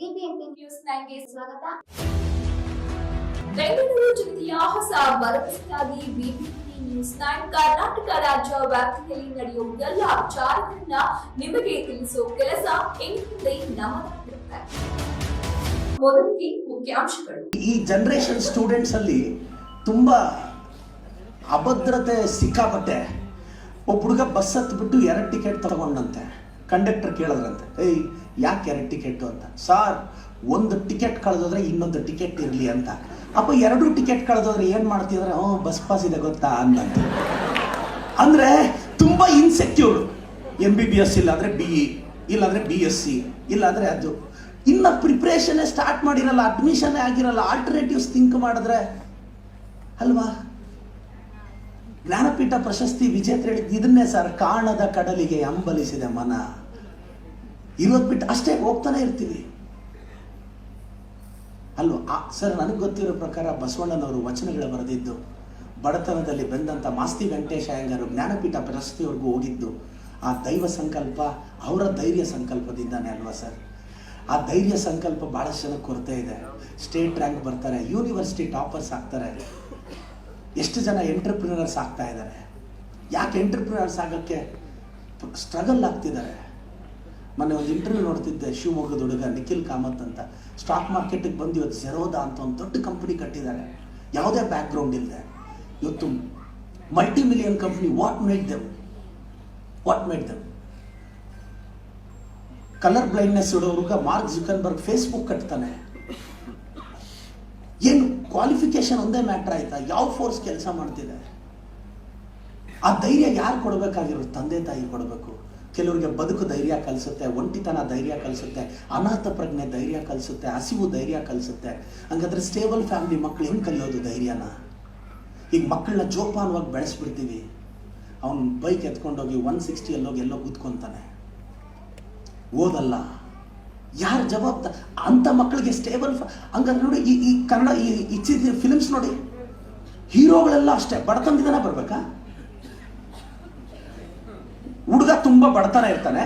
BBMP news ನೈನ್ಗೆ ಸ್ವಾಗತ. ಬೆಂಗಳೂರು ಜಿಲ್ಲೆಯ ಹೊಸ ಭರವಸೆಯಾಗಿ ಬಿಬಿಎಂಪಿ ನ್ಯೂಸ್ ನೈನ್ ಕರ್ನಾಟಕ ರಾಜ್ಯ ವ್ಯಾಪ್ತಿಯಲ್ಲಿ ನಡೆಯುವ ಎಲ್ಲ ವಿಚಾರಗಳನ್ನ ನಿಮಗೆ ತಿಳಿಸುವ ಕೆಲಸ ಇನ್ಮುಂದೆ ನಮ್ಮದಾಗಿರುತ್ತೆ ಮೊದಲಿಗೆ ಮುಖ್ಯಾಂಶಗಳು. ಈ ಜನರೇಷನ್ ಸ್ಟೂಡೆಂಟ್ಸ್ ಅಲ್ಲಿ ತುಂಬಾ ಅಭದ್ರತೆ ಸಿಕ್ಕಾಪಟ್ಟೆ. ಒಬ್ಬ ಹುಡುಗ ಬಸ್ ಹತ್ಬಿಟ್ಟು ಎರಡು ಟಿಕೆಟ್ ತಗೊಂಡಂತೆ. ಕಂಡಕ್ಟರ್ ಕೇಳಿದ್ರಂತೆ. ಏಯ್, ಯಾಕೆ ಎರಡು ಟಿಕೆಟ್ ಅಂತ? ಸಾರ್, ಒಂದು ಟಿಕೆಟ್ ಕಳೆದೋದ್ರೆ ಇನ್ನೊಂದು ಟಿಕೆಟ್ ಇರಲಿ ಅಂತ. ಅಪ್ಪ, ಎರಡು ಟಿಕೆಟ್ ಕಳೆದೋದ್ರೆ ಏನು ಮಾಡ್ತಿದ್ರೆ? ಹ್ಞೂ ಬಸ್ ಪಾಸ್ ಇದೆ ಗೊತ್ತಾ ಅಂದಂತ. ಅಂದರೆ ತುಂಬ insecure M B B S ಇಲ್ಲಾಂದರೆ ಬಿ ಇ ಇಲ್ಲಾಂದರೆ ಬಿ ಎಸ್ ಸಿ ಇಲ್ಲಾಂದರೆ ಅದು. ಇನ್ನು ಪ್ರಿಪ್ರೇಷನ್ನೇ ಸ್ಟಾರ್ಟ್ ಮಾಡಿರಲ್ಲ ಅಡ್ಮಿಷನ್ನೇ ಆಗಿರಲ್ಲ ಆಲ್ಟರ್ನೇಟಿವ್ಸ್ ಥಿಂಕ್ ಮಾಡಿದ್ರೆ ಅಲ್ವಾ? ಜ್ಞಾನಪೀಠ ಪ್ರಶಸ್ತಿ ವಿಜೇತ ಹೇಳಿದ್ದು ಇದನ್ನೇ ಸರ್ ಕಾಣದ ಕಡಲಿಗೆ ಅಂಬಲಿಸಿದೆ ಮನ. ಇರೋದ್ ಬಿಟ್ಟು ಅಷ್ಟೇ ಹೋಗ್ತಾನೆ ಇರ್ತೀವಿ. ಅಲ್ವಾ? ಸರ್, ನನಗೆ ಗೊತ್ತಿರೋ ಪ್ರಕಾರ ಬಸವಣ್ಣನವರು ವಚನಗಳು ಬರೆದಿದ್ದು, ಬಡತನದಲ್ಲಿ ಬಂದಂಥ ಮಾಸ್ತಿ ವೆಂಕಟೇಶ ಅಯ್ಯಂಗಾರು ಜ್ಞಾನಪೀಠ ಪ್ರಶಸ್ತಿವರೆಗೂ ಹೋಗಿದ್ದು, ಆ ದೈವ ಸಂಕಲ್ಪ ಅವರ ಧೈರ್ಯ ಸಂಕಲ್ಪದಿಂದಾನೇ ಅಲ್ವಾ ಸರ್? ಆ ಧೈರ್ಯ ಸಂಕಲ್ಪ ಭಾಳಷ್ಟು ಜನಕ್ಕೆ ಕೊರತೆ ಇದೆ. ಸ್ಟೇಟ್ ರ್ಯಾಂಕ್ ಬರ್ತಾರೆ, ಯೂನಿವರ್ಸಿಟಿ ಟಾಪರ್ಸ್ ಆಗ್ತಾರೆ. ಎಷ್ಟು ಜನ ಎಂಟರ್ಪ್ರಿನರ್ಸ್ ಆಗ್ತಾ ಇದ್ದಾರೆ? ಯಾಕೆ ಎಂಟರ್ಪ್ರಿನರ್ಸ್ ಆಗೋಕ್ಕೆ ಸ್ಟ್ರಗಲ್ ಆಗ್ತಿದ್ದಾರೆ? ಮೊನ್ನೆ ಒಂದು ಇಂಟರ್ವ್ಯೂ ನೋಡ್ತಿದ್ದೆ, ಶಿವಮೊಗ್ಗದ ಹುಡುಗ ನಿಖಿಲ್ ಕಾಮತ್ ಅಂತ. ಸ್ಟಾಕ್ ಮಾರ್ಕೆಟಿಗೆ ಬಂದು ಇವತ್ತು ಜೆರೋದಾ ಅಂತ ಒಂದು ದೊಡ್ಡ ಕಂಪ್ನಿ ಕಟ್ಟಿದ್ದಾರೆ. ಯಾವುದೇ ಬ್ಯಾಕ್ಗ್ರೌಂಡ್ ಇಲ್ಲದೆ ಇವತ್ತು multi million company what made them what made them colour blindness ಇಡೋ ಮಾರ್ಕ್ ಜುಕನ್ಬರ್ಗ್ ಫೇಸ್ಬುಕ್ ಕಟ್ತಾನೆ. ಏನು ಕ್ವಾಲಿಫಿಕೇಶನ್ ಒಂದೇ ಮ್ಯಾಟ್ರ್ ಆಯ್ತಾ? ಯಾವ ಫೋರ್ಸ್ ಕೆಲಸ ಮಾಡ್ತಿದೆ? ಆ ಧೈರ್ಯ ಯಾರು ಕೊಡಬೇಕಾಗಿರೋ ತಂದೆ ತಾಯಿ ಕೊಡಬೇಕು. ಕೆಲವರಿಗೆ ಬದುಕು ಧೈರ್ಯ ಕಲಿಸುತ್ತೆ, ಒಂಟಿತನ ಧೈರ್ಯ ಕಲಿಸುತ್ತೆ, ಅನಾಥ ಪ್ರಜ್ಞೆ ಧೈರ್ಯ ಕಲಿಸುತ್ತೆ, ಹಸಿವು ಧೈರ್ಯ ಕಲಿಸುತ್ತೆ. ಹಂಗಾದ್ರೆ ಸ್ಟೇಬಲ್ ಫ್ಯಾಮಿಲಿ ಮಕ್ಕಳು ಹೆಂಗೆ ಕಲಿಯೋದು ಧೈರ್ಯನ? ಈಗ ಮಕ್ಕಳನ್ನ ಜೋಪಾನವಾಗಿ ಬೆಳೆಸ್ಬಿಡ್ತೀವಿ. ಅವನು ಬೈಕ್ ಎತ್ಕೊಂಡೋಗಿ ಒನ್ ಸಿಕ್ಸ್ಟಿಯಲ್ಲಿ ಹೋಗಿ ಎಲ್ಲೋ ಕೂತ್ಕೊಂತಾನೆ. ಓದಲ್ಲ. ಯಾರು ಜವಾಬ್ದಾರ ಅಂಥ ಮಕ್ಕಳಿಗೆ ಸ್ಟೇಬಲ್ ಹಂಗಾದ್ರೆ ನೋಡಿ ಈ ಈ ಕನ್ನಡ, ಈ ಇಚ್ಚಿದ ಫಿಲ್ಮ್ಸ್ ನೋಡಿ, ಹೀರೋಗಳೆಲ್ಲ ಅಷ್ಟೇ, ಬಡತನದಿಂದನೇ ಬರ್ಬೇಕಾ ಹುಡುಗ ತುಂಬ ಬಡತನ ಇರ್ತಾನೆ.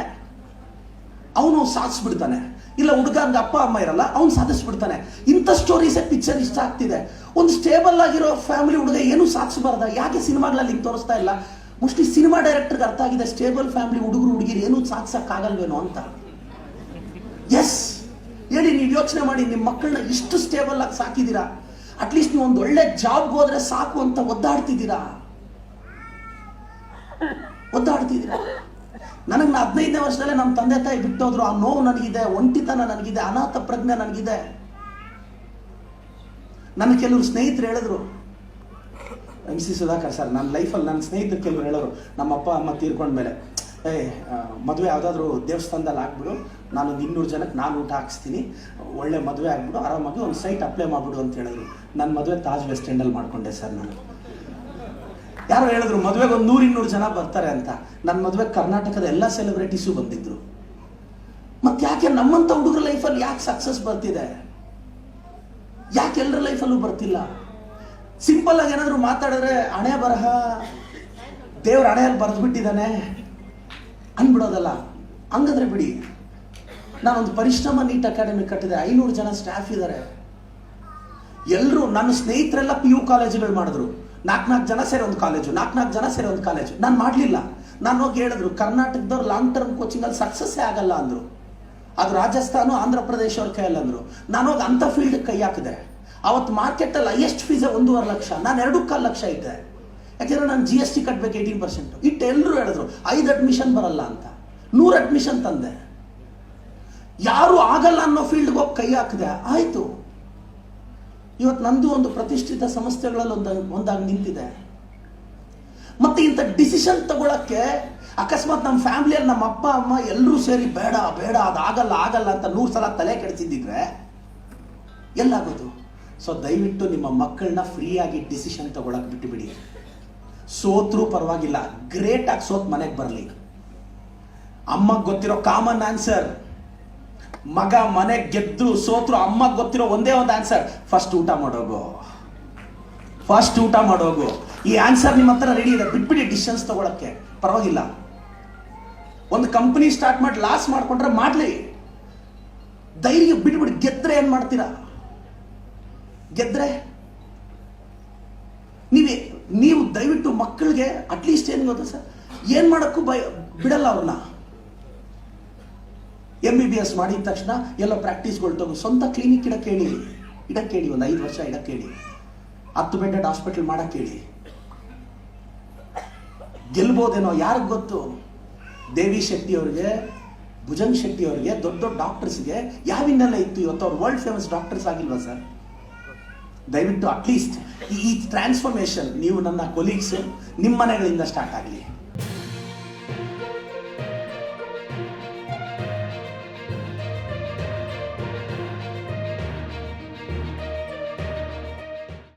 ಅವನು ಸಾಧಿಸ್ಬಿಡ್ತಾನೆ. ಇಲ್ಲ, ಹುಡುಗ ಅಪ್ಪ, ಅಮ್ಮ ಇರಲ್ಲ, ಅವ್ನು ಸಾಧಿಸ್ಬಿಡ್ತಾನೆ. ಇಂಥ ಸ್ಟೋರೀಸೇ ಪಿಕ್ಚರ್ ಇಷ್ಟ ಆಗ್ತಿದೆ. ಒಂದು ಸ್ಟೇಬಲ್ ಆಗಿರೋ ಫ್ಯಾಮಿಲಿ ಹುಡುಗ ಏನು ಸಾಧಿಸಬಾರ್ದ? ಯಾಕೆ ಸಿನಿಮಾಗಳಲ್ಲಿ ಹಿಂಗೆ ತೋರಿಸ್ತಾ ಇಲ್ಲ? ಮೋಸ್ಟ್ಲಿ ಸಿನಿಮಾ ಡೈರೆಕ್ಟರ್ಗೆ ಅರ್ಥ ಆಗಿದೆ ಸ್ಟೇಬಲ್ ಫ್ಯಾಮಿಲಿ ಹುಡುಗರು, ಹುಡುಗಿರು ಏನೂ ಸಾಧಿಸೋಕ್ಕಾಗಲ್ವೇನೋ ಅಂತ. ಎಸ್ ಹೇಳಿ, ನೀವು ಯೋಚನೆ ಮಾಡಿ ನಿಮ್ಮ ಮಕ್ಕಳನ್ನ ಇಷ್ಟು ಸ್ಟೇಬಲ್ ಆಗಿ ಸಾಕಿದ್ದೀರಾ ಅಟ್ಲೀಸ್ಟ್ ನೀವು ಒಂದು ಒಳ್ಳೆ ಜಾಬ್ಗೆ ಹೋದ್ರೆ ಸಾಕು ಅಂತ ಒದ್ದಾಡ್ತಿದ್ದೀರಾ? ಒದ್ದಾಡ್ತಿದ್ದೀರಾ? ನನಗೆ ನಾ ಹದಿನೈದನೇ ವರ್ಷದಲ್ಲೇ ನಮ್ಮ ತಂದೆ ತಾಯಿ ಬಿಟ್ಟೋದ್ರು, ಆ ನೋವು ನನಗಿದೆ, ಒಂಟಿತನ ನನಗಿದೆ, ಅನಾಥ ಪ್ರಜ್ಞೆ ನನಗಿದೆ. ನನ್ನ ಕೆಲವರು ಸ್ನೇಹಿತರು ಹೇಳಿದ್ರು. ಎಂ ಸಿ ಸುಧಾಕರ್ ಸರ್ ನನ್ನ ಲೈಫಲ್ಲಿ ನನ್ನ ಸ್ನೇಹಿತರು ಕೆಲವರು ಹೇಳೋರು ನಮ್ಮ ಅಪ್ಪ ಅಮ್ಮ ತೀರ್ಕೊಂಡ್ಮೇಲೆ ಏ ಮದುವೆ ಯಾವುದಾದ್ರೂ ದೇವಸ್ಥಾನದಲ್ಲಿ ಆಗ್ಬಿಡು ನಾನೊಂದು ಇನ್ನೂರು ಜನಕ್ಕೆ ನಾನು ಊಟ ಹಾಕಿಸ್ತೀನಿ, ಒಳ್ಳೆ ಮದುವೆ ಆಗ್ಬಿಡು, ಆರಾಮಾಗಿ ಒಂದು ಸೈಟ್ ಅಪ್ಲೈ ಮಾಡ್ಬಿಡು ಅಂತ ಹೇಳಿದ್ರು. ನನ್ನ ಮದುವೆ ತಾಜ್ ವೆಸ್ಟ್ ಎಂಡಲ್ಲಿ ಮಾಡಿಕೊಂಡೆ ಸರ್ ನಾನು. ಯಾರೋ ಹೇಳಿದ್ರು, ಮದುವೆಗೆ ಒಂದು ನೂರು ಇನ್ನೂರು ಜನ ಬರ್ತಾರೆ ಅಂತ. ನನ್ನ ಮದುವೆ ಕರ್ನಾಟಕದ ಎಲ್ಲ ಸೆಲೆಬ್ರಿಟೀಸು ಬಂದಿದ್ರು. ಮತ್ತೆ ಯಾಕೆ ನಮ್ಮಂಥ ಹುಡುಗರ ಲೈಫಲ್ಲಿ ಯಾಕೆ ಸಕ್ಸಸ್ ಬರ್ತಿದೆ? ಯಾಕೆ ಎಲ್ಲರ ಲೈಫಲ್ಲೂ ಬರ್ತಿಲ್ಲ? ಸಿಂಪಲ್ ಆಗಿ ಏನಾದ್ರು ಮಾತಾಡಿದ್ರೆ ಹಣೆ ಬರಹ, ದೇವ್ರ ಹಣೆಯಲ್ಲಿ ಬರೆದ್ಬಿಟ್ಟಿದ್ದಾನೆ ಅಂದ್ಬಿಡೋದಲ್ಲ ಹಂಗಂದ್ರೆ ಬಿಡಿ. ನಾನೊಂದು ಪರಿಶ್ರಮ ನೀಟ್ ಅಕಾಡೆಮಿ ಕಟ್ಟಿದೆ ಐನೂರು ಜನ ಸ್ಟಾಫ್ ಇದ್ದಾರೆ ಎಲ್ಲರೂ ನನ್ನ ಸ್ನೇಹಿತರೆಲ್ಲ ಪಿ ಯು ಕಾಲೇಜುಗಳು ಮಾಡಿದ್ರು. ನಾಲ್ಕು ನಾಲ್ಕು ಜನ ಸೇರಿ ಒಂದು ಕಾಲೇಜು ನಾಲ್ಕು ನಾಲ್ಕು ಜನ ಸೇರಿ ಒಂದು ಕಾಲೇಜು ನಾನು ಮಾಡಲಿಲ್ಲ. ನಾನು ಹೋಗಿ ಹೇಳಿದ್ರು, ಕರ್ನಾಟಕದವ್ರು ಲಾಂಗ್ ಟರ್ಮ್ ಕೋಚಿಂಗಲ್ಲಿ ಸಕ್ಸಸ್ಸೇ ಆಗಲ್ಲ ಅಂದರು. ಅದು ರಾಜಸ್ಥಾನ, ಆಂಧ್ರ ಪ್ರದೇಶ ಅವ್ರ ಕೈಯಲ್ಲಿ ಅಂದರು. ನಾನು ಹೋಗಿ ಅಂಥ ಫೀಲ್ಡ್ ಕೈ ಹಾಕಿದೆ. ಅವತ್ತು ಮಾರ್ಕೆಟಲ್ಲಿ ಹೈಯೆಸ್ಟ್ ಫೀಸೇ ಒಂದೂವರೆ ಲಕ್ಷ. ನಾನು ಎರಡು ಕಾಲು ಲಕ್ಷ ಇದ್ದೆ. ಯಾಕೆಂದ್ರೆ ನಾನು ಜಿ ಎಸ್ ಟಿ ಕಟ್ಟಬೇಕು ಏಯ್ಟೀನ್ ಪರ್ಸೆಂಟು ಇಟ್ಟು ಎಲ್ಲರೂ ಹೇಳಿದ್ರು, ಐದು ಅಡ್ಮಿಷನ್ ಬರಲ್ಲ ಅಂತ. ನೂರು ಅಡ್ಮಿಷನ್ ತಂದೆ. ಯಾರು ಆಗಲ್ಲ ಅನ್ನೋ ಫೀಲ್ಡ್ಗೆ ಹೋಗಿ ಕೈ ಹಾಕಿದೆ. ಆಯಿತು. ಇವತ್ತು ನಂದು ಒಂದು ಪ್ರತಿಷ್ಠಿತ ಸಂಸ್ಥೆಗಳಲ್ಲಿ ಒಂದು ಒಂದಾಗಿ ನಿಂತಿದೆ. ಮತ್ತೆ ಇಂಥ ಡಿಸಿಷನ್ ತಗೊಳಕ್ಕೆ ಅಕಸ್ಮಾತ್ ನಮ್ಮ ಫ್ಯಾಮಿಲಿಯಲ್ಲಿ ನಮ್ಮ ಅಪ್ಪ, ಅಮ್ಮ ಎಲ್ಲರೂ ಸೇರಿ ಬೇಡ ಬೇಡ, ಅದು ಆಗಲ್ಲ ಆಗಲ್ಲ ಅಂತ ನೂರು ಸಲ ತಲೆ ಕೆಡಿಸಿದ್ದಿದ್ರೆ ಎಲ್ಲಾಗೋದು? ಸೊ ದಯವಿಟ್ಟು ನಿಮ್ಮ ಮಕ್ಕಳನ್ನ ಫ್ರೀಯಾಗಿ ಡಿಸಿಷನ್ ತಗೊಳಕ್ಕೆ ಬಿಟ್ಟುಬಿಡಿ ಸೋತ್ರೂ ಪರವಾಗಿಲ್ಲ. ಗ್ರೇಟ್ ಆಗಿ ಸೋತ್ ಮನೆಗೆ ಬರಲಿ. ಅಮ್ಮಗೆ ಗೊತ್ತಿರೋ ಕಾಮನ್ ಆನ್ಸರ್ ಮಗ ಮನೆ ಗೆದ್ದು ಸೋತ್ರು ಅಮ್ಮ ಗೊತ್ತಿರೋ ಒಂದೇ ಒಂದು ಆನ್ಸರ್ ಫಸ್ಟ್ ಊಟ ಮಾಡೋಗು. ಫಸ್ಟ್ ಊಟ ಮಾಡೋಗು. ಈ ಆನ್ಸರ್ ನಿಮ್ಮ ಹತ್ರ ರೆಡಿ ಇದೆ. ಬಿಟ್ಬಿಡಿ ಡಿಸಿಷನ್ಸ್ ತಗೊಳಕ್ಕೆ. ಪರವಾಗಿಲ್ಲ. ಒಂದು ಕಂಪನಿ ಸ್ಟಾರ್ಟ್ ಮಾಡಿ ಲಾಸ್ ಮಾಡ್ಕೊಂಡ್ರೆ ಮಾಡಲಿ. ಧೈರ್ಯ ಬಿಟ್ಬಿಡಿ. ಗೆದ್ರೆ ಏನು ಮಾಡ್ತೀರಾ? ಗೆದ್ರೆ? ನೀವೇ ನೀವು ದಯವಿಟ್ಟು ಮಕ್ಕಳಿಗೆ ಅಟ್ಲೀಸ್ಟ್ ಏನು ಗೊತ್ತ ಸರ್? ಏನು ಮಾಡಕ್ಕೂ ಭಯ ಬಿಡಲ್ಲ ಅವ್ರನ್ನ. ಎಂ ಬಿ ಬಿ ಎಸ್ ಮಾಡಿದ ತಕ್ಷಣ ಎಲ್ಲ ಪ್ರಾಕ್ಟೀಸ್ಗಳು ತಗೋ ಸ್ವಂತ ಕ್ಲಿನಿಕ್ ಇಡಕ್ಕೆ ಹೇಳಿ. ಇಡಕ್ಕೆ ಹೇಳಿ, ಒಂದು ಐದು ವರ್ಷ ಇಡಕ್ಕೆ ಹೇಳಿ. ಹತ್ತು ಬೆಡ್ಡೆಡ್ ಹಾಸ್ಪಿಟಲ್ ಮಾಡಕ್ಕೆ ಹೇಳಿ. ಗೆಲ್ಬೋದೇನೋ ಯಾರಿಗೆ ಗೊತ್ತು? ದೇವಿ ಶೆಟ್ಟಿ ಅವರಿಗೆ, ಭುಜಂಗ್ ಶೆಟ್ಟಿ ಅವರಿಗೆ, ದೊಡ್ಡ ದೊಡ್ಡ ಡಾಕ್ಟರ್ಸ್ಗೆ ಯಾವಿಂದೆಲ್ಲ ಇತ್ತು ಇವತ್ತು? ಅವ್ರು ವರ್ಲ್ಡ್ ಫೇಮಸ್ ಡಾಕ್ಟರ್ಸ್ ಆಗಿಲ್ವಾ ಸರ್? ದಯವಿಟ್ಟು ಅಟ್ಲೀಸ್ಟ್ ಈ ಟ್ರಾನ್ಸ್ಫಾರ್ಮೇಶನ್ ನೀವು ನನ್ನ ಕೊಲೀಗ್ಸ್ ನಿಮ್ಮ ಮನೆಗಳಿಂದ ಸ್ಟಾರ್ಟ್ ಆಗಲಿ.